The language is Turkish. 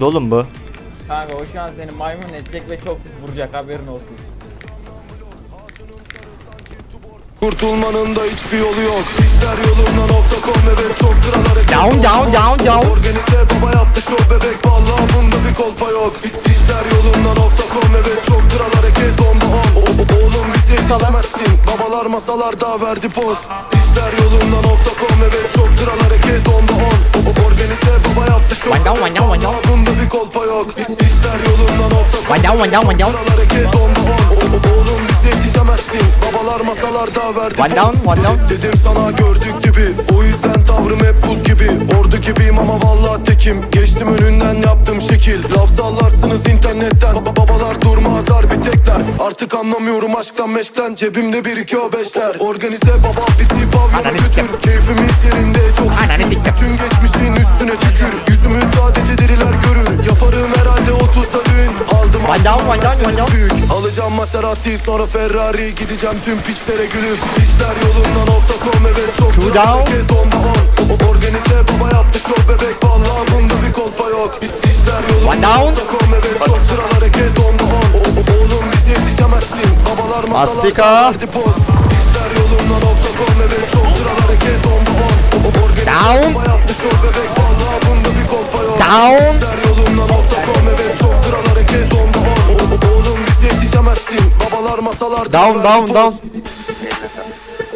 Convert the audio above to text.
Nerede oğlum bu? Kanka o şu an seni maymun edecek ve çok pis vuracak haberin olsun. Kurtulmanın da hiçbir yolu yok. İşler yoluna nokta.com evet çok kral hareket Down down down down. Organize baba yaptı şov bebek. Vallahi bunda bir kolpa yok. İşler yoluna nokta.com evet çok kral hareket onda on Oğlum bizi yetişemezsin. Babalar masalarda verdi poz. İşler yoluna nokta.com evet çok kral hareket onda on Organize baba yaptı şov bebek. Vallahi kolpa yok. İşler yoluna nokta.com One down, hareket onda on. Oğlum bizi yetişemezsin. Babalar masalarda verdi One down, one down. Dedim sana gördük gibi. O yüzden tavrım hep buz gibi. Ordu gibiyim ama vallahi tekim. Geçtim önünden yaptım şekil. Laf sallarsınız internetten. Baba babalar durmaz harbi tekler. Artık anlamıyorum aşktan meşkten. Cebimde bir iki o beşler. Organize baba bizi pavyona Ananı götür. siktim. Keyfimiz yerinde One down, one down, one down. büyük. Alacağım Maserati sonra Ferrari. Gideceğim tüm piçlere gülüp İşler yolunda nokta.com evet çok Two down. onda on O- Organize baba yaptı şov bebek. Vallahi bunda bir kolpa yok. İşler One yolunda down. nokta.com evet çok kral hareket onda on. O- o- Oğlum bize yetişemezsin. Babalar masalarda verdi poz. İşler yolunda nokta.com evet çok kral hareket onda on. O- Organize baba yaptı şov bebek. Vallahi bunda bir kolpa yok. Down. Down, down, down.